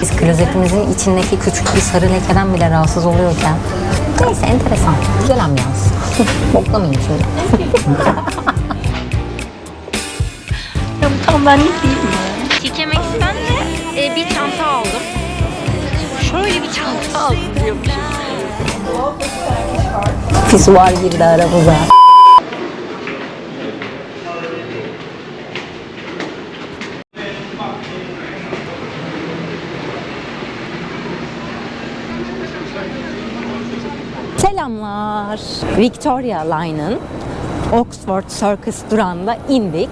Biz klozetimizin içindeki küçük bir sarı lekeden bile rahatsız oluyorken. Neyse enteresan. Güzel ambiyans. Boklamayayım şimdi. ya bu tam benlik değil mi? Tikemex'ten de e, bir çanta aldım. Şöyle bir çanta aldım diyormuşum. Pisuar girdi aramıza. Selamlar. Victoria Line'ın Oxford Circus durağında indik.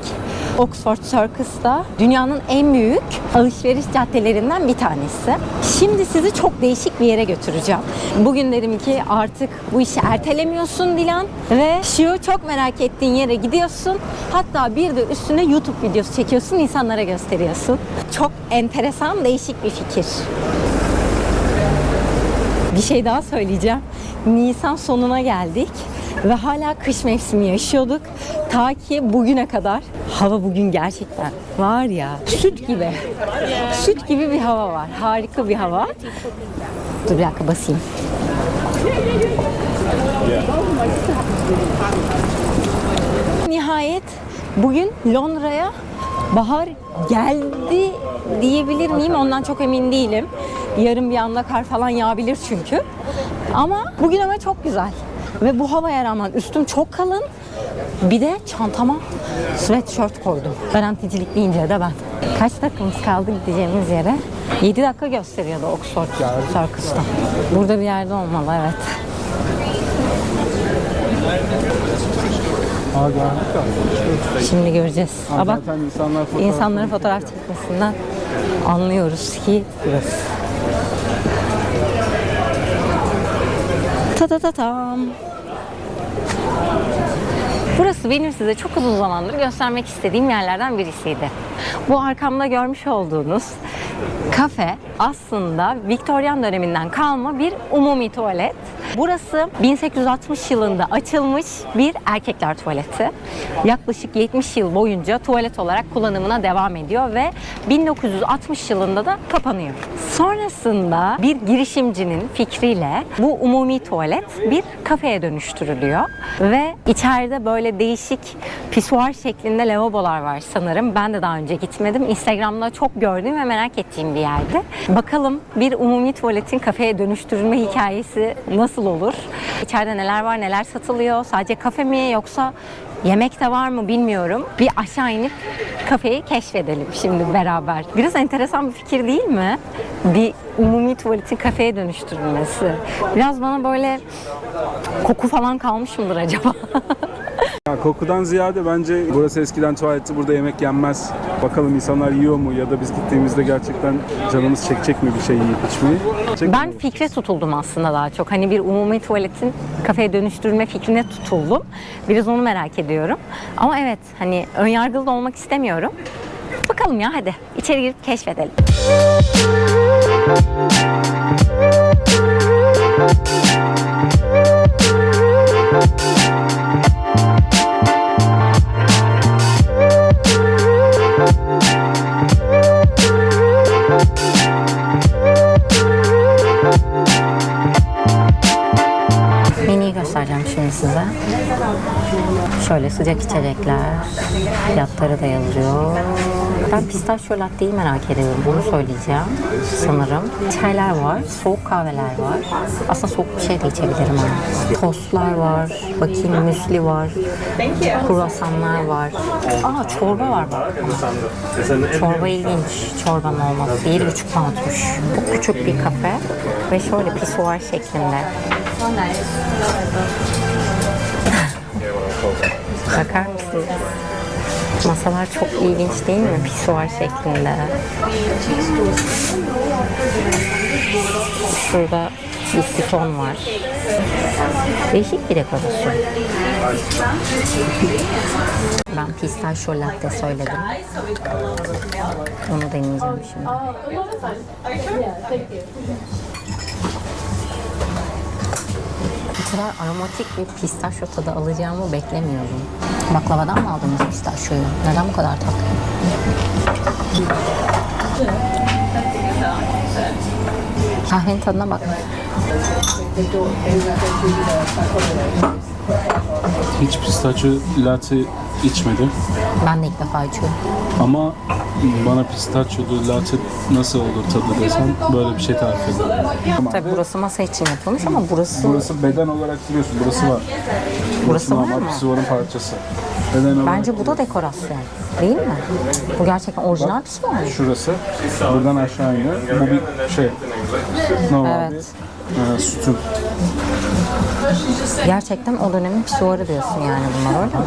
Oxford Circus da dünyanın en büyük alışveriş caddelerinden bir tanesi. Şimdi sizi çok değişik bir yere götüreceğim. Bugün dedim ki artık bu işi ertelemiyorsun Dilan ve şu çok merak ettiğin yere gidiyorsun. Hatta bir de üstüne YouTube videosu çekiyorsun, insanlara gösteriyorsun. Çok enteresan, değişik bir fikir. Bir şey daha söyleyeceğim. Nisan sonuna geldik ve hala kış mevsimi yaşıyorduk. Ta ki bugüne kadar hava bugün gerçekten var ya süt gibi. Süt gibi bir hava var. Harika bir hava. Dur bir dakika basayım. Nihayet bugün Londra'ya bahar geldi diyebilir miyim? Ondan çok emin değilim. Yarın bir anda kar falan yağabilir çünkü. Ama bugün ama çok güzel. Ve bu havaya rağmen üstüm çok kalın. Bir de çantama sweatshirt koydum. Garanticilik deyince de ben. Kaç dakikamız kaldı gideceğimiz yere? 7 dakika gösteriyordu Oxford Circus'ta. Burada bir yerde olmalı evet. Şimdi göreceğiz. Zaten insanlar fotoğraf insanların fotoğraf çekmesinden anlıyoruz ki burası. Ta ta ta tam. Burası benim size çok uzun zamandır göstermek istediğim yerlerden birisiydi. Bu arkamda görmüş olduğunuz kafe aslında Viktoryan döneminden kalma bir umumi tuvalet. Burası 1860 yılında açılmış bir erkekler tuvaleti. Yaklaşık 70 yıl boyunca tuvalet olarak kullanımına devam ediyor ve 1960 yılında da kapanıyor. Sonrasında bir girişimcinin fikriyle bu umumi tuvalet bir kafeye dönüştürülüyor ve içeride böyle değişik pisuar şeklinde lavabolar var sanırım. Ben de daha önce gitmedim. Instagram'da çok gördüğüm ve merak ettiğim bir yerde. Bakalım bir umumi tuvaletin kafeye dönüştürülme hikayesi nasıl olur? İçeride neler var, neler satılıyor? Sadece kafe mi yoksa Yemek de var mı bilmiyorum. Bir aşağı inip kafeyi keşfedelim şimdi beraber. Biraz enteresan bir fikir değil mi? Bir umumi tuvaletin kafeye dönüştürülmesi. Biraz bana böyle koku falan kalmış mıdır acaba? Ya kokudan ziyade bence burası eskiden tuvaletti burada yemek yenmez. Bakalım insanlar yiyor mu ya da biz gittiğimizde gerçekten canımız çekecek mi bir şey yiyip içmeyi? Çekmiyor Ben mu? fikre tutuldum aslında daha çok. Hani bir umumi tuvaletin kafeye dönüştürme fikrine tutuldum. Biraz onu merak ediyorum. Ama evet hani önyargılı da olmak istemiyorum. Bakalım ya hadi içeri girip keşfedelim. Şöyle sıcak içecekler. Fiyatları da yazıyor. Ben pistachio latte'yi merak ediyorum. Bunu söyleyeceğim sanırım. Çaylar var. Soğuk kahveler var. Aslında soğuk bir şey de içebilirim ama. Tostlar var. Bakayım müsli var. Kruvasanlar var. Aa çorba var bak. Çorba ilginç. Çorbanın olması. 7,5 poundmuş. Bu küçük bir kafe. Ve şöyle pisuar şeklinde. Bakar mısınız? Masalar çok ilginç değil mi? Pisuar şeklinde. Şurada bir sifon var. Değişik bir dekorasyon. Ben pistachio latte söyledim. Onu deneyeceğim şimdi. Bu kadar aromatik bir pistachio tadı alacağımı beklemiyordum. Baklavadan mı aldınız pistachioyu? Neden bu kadar tatlı? Kahvenin tadına bak. Hiç pistachio latte içmedim. Ben de ilk defa içiyorum. Ama bana pistachio latte nasıl olur tadı desem böyle bir şey tarif ederim. Tabii burası masa için yapılmış ama burası Burası beden olarak biliyorsun burası var. Burası var normal mı? pisuvarın parçası. Beden olarak bence bu da dekorasyon. Değil mi? Bu gerçekten orijinal bir şey mi? şurası. Buradan aşağı iniyor. Bu bir şey. Normal Evet. bir e, sütun. Gerçekten o dönemin pisuarı diyorsun yani bunlar öyle mi?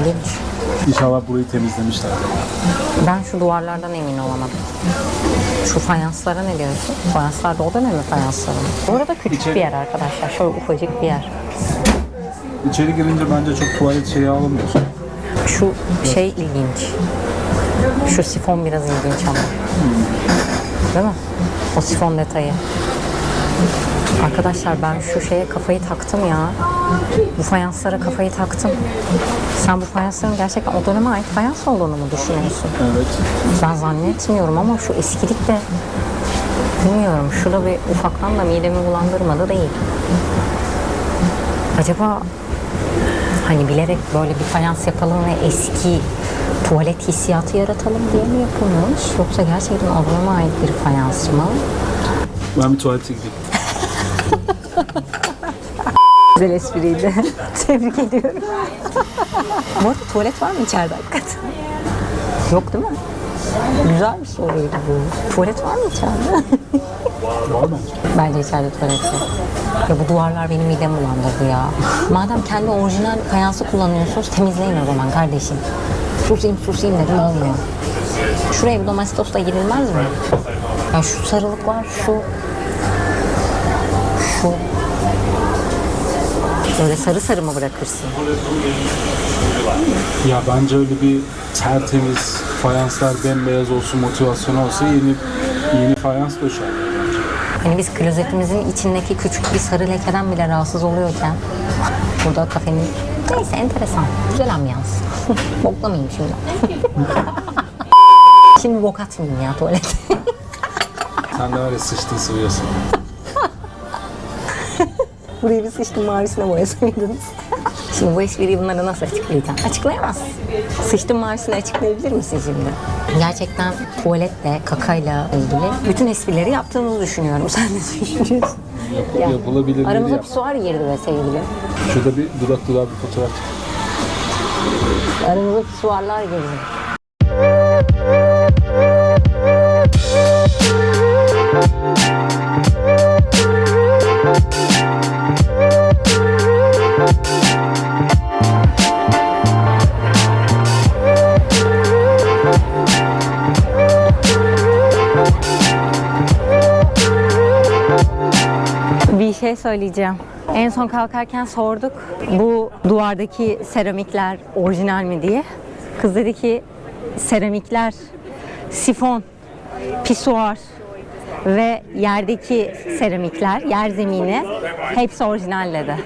İlginç. İnşallah burayı temizlemişler. Ben şu duvarlardan emin olamadım. Şu fayanslara ne diyorsun? Fayanslar da o dönemin fayansları mı? Bu arada küçük İçeri- bir yer arkadaşlar. Şöyle ufacık bir yer. İçeri girince bence çok tuvalet şeyi alamıyorsun. Şu şey ilginç. Şu sifon biraz ilginç ama. Değil mi? O sifon detayı. Arkadaşlar ben şu şeye kafayı taktım ya. Bu fayanslara kafayı taktım. Sen bu fayansların gerçekten o döneme ait fayans olduğunu mu düşünüyorsun? Evet. Ben zannetmiyorum ama şu eskilik de bilmiyorum. Şurada bir ufaktan da midemi bulandırmadı değil. Acaba hani bilerek böyle bir fayans yapalım ve eski tuvalet hissiyatı yaratalım diye mi yapılmış? Yoksa gerçekten o döneme ait bir fayans mı? Ben bir tuvalete gideyim. Güzel espriydi. Tebrik ediyorum. Bu arada tuvalet var mı içeride hakikaten? Yok değil mi? Güzel bir soruydu bu. Tuvalet var mı içeride? Var bence. Bence içeride tuvalet yok. Ya bu duvarlar benim midemi bulandırdı ya. Madem kendi orijinal fayansı kullanıyorsunuz temizleyin o zaman kardeşim. Susayım susayım dedim olmuyor. Şuraya bir domestosla girilmez mi? Ya şu sarılık var şu şu Böyle sarı sarı mı bırakırsın? Ya bence öyle bir tertemiz fayanslar bembeyaz olsun motivasyonu olsa yeni yeni fayans döşer. Hani biz klozetimizin içindeki küçük bir sarı lekeden bile rahatsız oluyorken burada kafenin neyse enteresan. Güzel ambiyans. Boklamayayım şimdi. şimdi bok atmayayım ya tuvalete. Sen de ya sıçtın sıvıyorsun. Burayı bir sıçtım mavisine boyasaydınız. Şimdi bu espriyi bunlara nasıl açıklayacağım? Açıklayamaz. Sıçtım mavisini açıklayabilir misin şimdi? Gerçekten tuvaletle, kakayla ilgili bütün esprileri yaptığımızı düşünüyorum. Sen ne düşünüyorsun? Ya, yapılabilirleri Aramıza yap. pisuar girdi be sevgili. Şurada bir dudak dudağa bir fotoğraf. Aramıza pisuarlar girdi. Şey söyleyeceğim. En son kalkarken sorduk bu duvardaki seramikler orijinal mi diye. Kız dedi ki seramikler sifon, pisuar ve yerdeki seramikler, yer zemini hepsi orijinal dedi.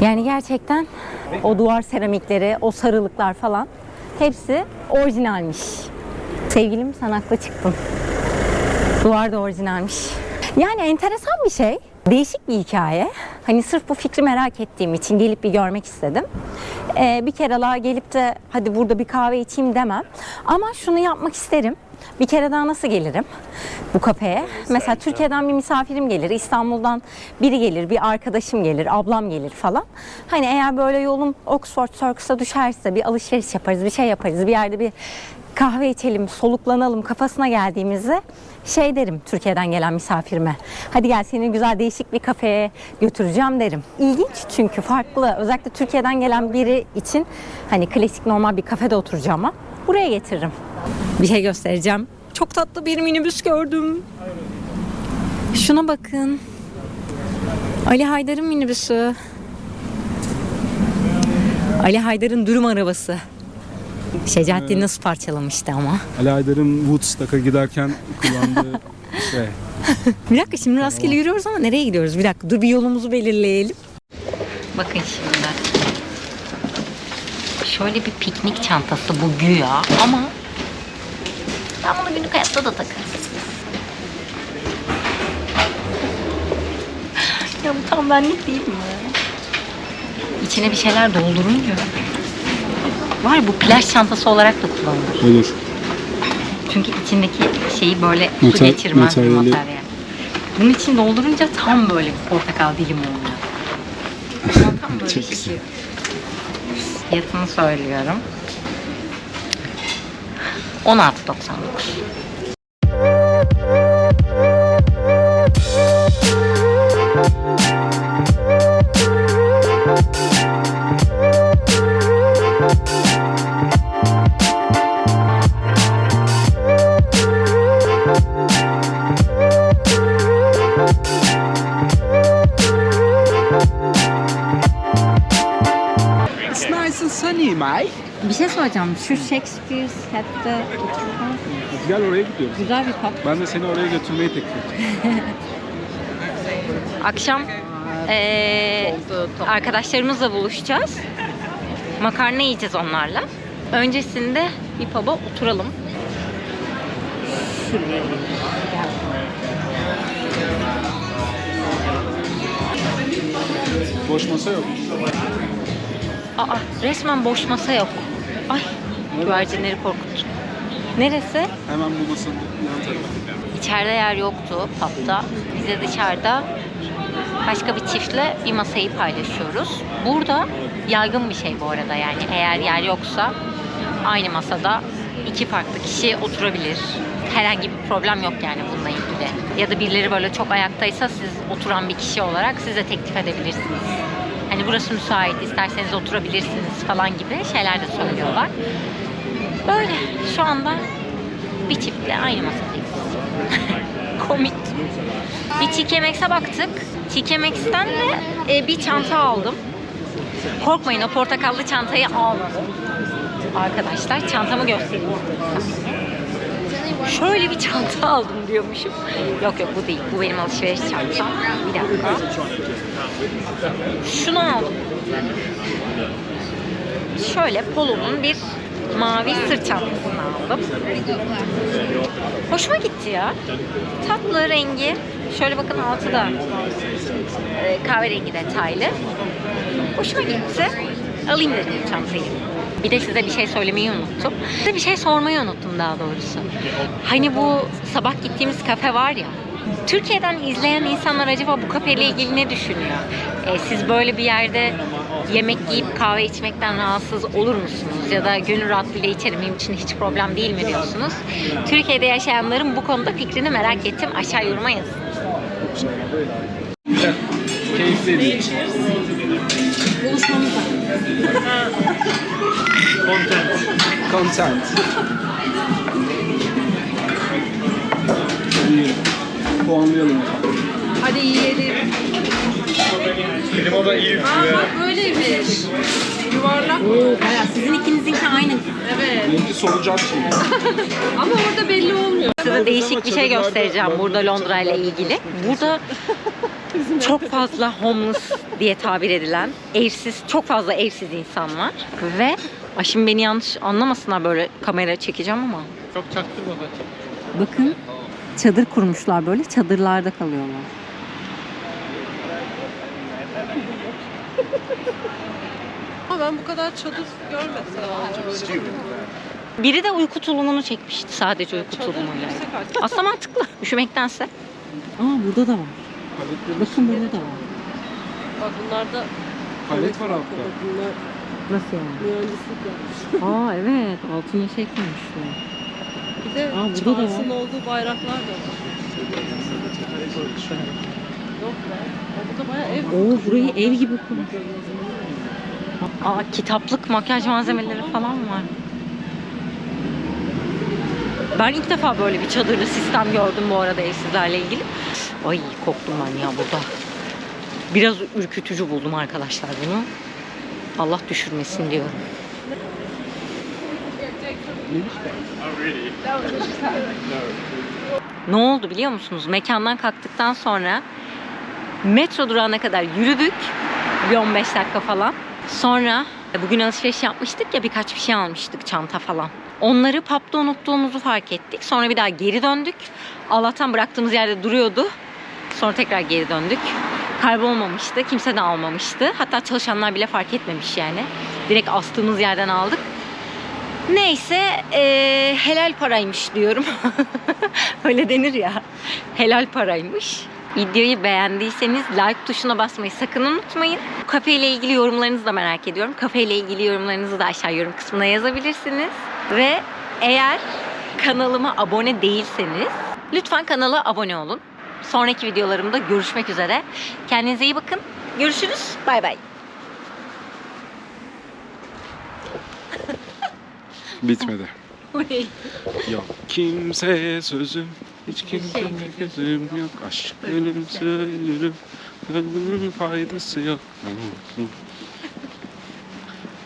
Yani gerçekten o duvar seramikleri, o sarılıklar falan hepsi orijinalmiş. Sevgilim sen haklı çıktın. Duvar da orijinalmiş. Yani enteresan bir şey. Değişik bir hikaye. Hani sırf bu fikri merak ettiğim için gelip bir görmek istedim. Ee, bir kere daha gelip de hadi burada bir kahve içeyim demem. Ama şunu yapmak isterim. Bir kere daha nasıl gelirim bu kafeye? Mesela Türkiye'den bir misafirim gelir, İstanbul'dan biri gelir, bir arkadaşım gelir, ablam gelir falan. Hani eğer böyle yolum Oxford Circus'a düşerse bir alışveriş yaparız, bir şey yaparız, bir yerde bir kahve içelim, soluklanalım kafasına geldiğimizde şey derim Türkiye'den gelen misafirime. Hadi gel seni güzel değişik bir kafeye götüreceğim derim. İlginç çünkü farklı. Özellikle Türkiye'den gelen biri için hani klasik normal bir kafede oturacağım ama buraya getiririm. Bir şey göstereceğim. Çok tatlı bir minibüs gördüm. Şuna bakın. Ali Haydar'ın minibüsü. Ali Haydar'ın durum arabası. Şecaettin nasıl parçalamıştı ama. Ali Aydar'ın Woodstock'a giderken kullandığı şey. Bir dakika şimdi rastgele yürüyoruz ama nereye gidiyoruz? Bir dakika dur bir yolumuzu belirleyelim. Bakın şimdi. Şöyle bir piknik çantası bu güya ama Sen bunu günlük hayatta da takarsın. ya bu tam benlik değil mi? İçine bir şeyler doldurunca. Var ya, bu plaj çantası olarak da kullanılır. Olur. Çünkü içindeki şeyi böyle su Metal- geçirmez bir materyali- materyal. Bunun için doldurunca tam böyle portakal dilimi oluyor. Tam böyle Çok şişiyor. Fiyatını söylüyorum. 16.99. mate. Bir şey söyleyeceğim. Şu Shakespeare's Head'de oturmaz mı? Gel oraya gidiyoruz. Güzel bir pub. Ben de seni oraya götürmeyi teklif ettim. Akşam eee, arkadaşlarımızla buluşacağız. Makarna yiyeceğiz onlarla. Öncesinde bir pub'a oturalım. Şuraya. Boş masa yok. Aa, resmen boş masa yok. Ay, güvercinleri korkuttu. Neresi? Hemen bu masanın yan tarafı. İçeride yer yoktu pub'da. Biz de dışarıda başka bir çiftle bir masayı paylaşıyoruz. Burada yaygın bir şey bu arada yani eğer yer yoksa aynı masada iki farklı kişi oturabilir. Herhangi bir problem yok yani bununla ilgili. Ya da birileri böyle çok ayaktaysa siz oturan bir kişi olarak siz de teklif edebilirsiniz. Hani burası müsait, isterseniz oturabilirsiniz falan gibi şeyler de söylüyorlar. Böyle şu anda bir çiftle aynı masadayız. Komik. Bir TK baktık. TK Maxx'ten de e, bir çanta aldım. Korkmayın o portakallı çantayı almadım. Arkadaşlar çantamı göstereyim. Şöyle bir çanta aldım diyormuşum. Yok yok bu değil. Bu benim alışveriş çantam. Bir dakika. Şunu aldım. Şöyle Polo'nun bir mavi sırt çantasını aldım. Hoşuma gitti ya. Tatlı rengi. Şöyle bakın altı da e, kahverengi detaylı. Hoşuma gitti. Alayım dedim çantayı. Bir de size bir şey söylemeyi unuttum. Size bir şey sormayı unuttum daha doğrusu. Hani bu sabah gittiğimiz kafe var ya. Türkiye'den izleyen insanlar acaba bu kafeyle ilgili ne düşünüyor? E, siz böyle bir yerde yemek yiyip kahve içmekten rahatsız olur musunuz? Ya da gönül rahatlığıyla içerim benim için hiç problem değil mi diyorsunuz? Türkiye'de yaşayanların bu konuda fikrini merak ettim. Aşağı yoruma yazın. Keyifliydi. Buluşmamız var. Content. İyi. Puanlayalım. Hadi yiyelim. Aa bak böyleymiş. Yuvarlak. Oo, bayağı sizin ikinizinki aynı. Evet. Benimki solucan şey. Ama orada belli olmuyor. Size değişik bir şey göstereceğim burada Londra ile ilgili. Burada çok fazla homeless diye tabir edilen evsiz, çok fazla evsiz insan var. Ve Ay şimdi beni yanlış anlamasınlar böyle kamera çekeceğim ama. Çok çaktırma ben. Bakın çadır kurmuşlar böyle çadırlarda kalıyorlar. Ama ben bu kadar çadır görmedim daha önce böyle. Biri de uyku tulumunu çekmişti sadece uyku tulumuyla. Aslında mantıklı üşümektense. Aa burada da var. Bakın burada da var. Bak bunlarda Palet var altta. bunlar Nasıl yani? mühendislik yapmış. Aa evet altına şey koymuşlar. Bir de Aa, burada da var. Charles'ın olduğu bayraklar da var. Yok be. Burada bayağı ev. Oo burayı ev gibi kurmuş. Aa kitaplık, makyaj malzemeleri falan var. Ben ilk defa böyle bir çadırlı sistem gördüm bu arada evsizlerle ilgili. Ay korktum ben ya burada. Biraz ürkütücü buldum arkadaşlar bunu. Allah düşürmesin diyorum. Ne oldu biliyor musunuz? Mekandan kalktıktan sonra metro durağına kadar yürüdük. Bir 15 dakika falan. Sonra Bugün alışveriş yapmıştık ya birkaç bir şey almıştık çanta falan. Onları pub'da unuttuğumuzu fark ettik. Sonra bir daha geri döndük. Allah'tan bıraktığımız yerde duruyordu. Sonra tekrar geri döndük. Kaybolmamıştı. Kimse de almamıştı. Hatta çalışanlar bile fark etmemiş yani. Direkt astığımız yerden aldık. Neyse eee, helal paraymış diyorum. Öyle denir ya. Helal paraymış. Videoyu beğendiyseniz like tuşuna basmayı sakın unutmayın. Bu kafe ile ilgili yorumlarınızı da merak ediyorum. Kafe ile ilgili yorumlarınızı da aşağı yorum kısmına yazabilirsiniz. Ve eğer kanalıma abone değilseniz lütfen kanala abone olun. Sonraki videolarımda görüşmek üzere. Kendinize iyi bakın. Görüşürüz. Bay bay. Bitmedi. Yok kimseye sözüm, hiç kimseye gözüm yok. Aşk ölüm söylerim, ölümün faydası yok.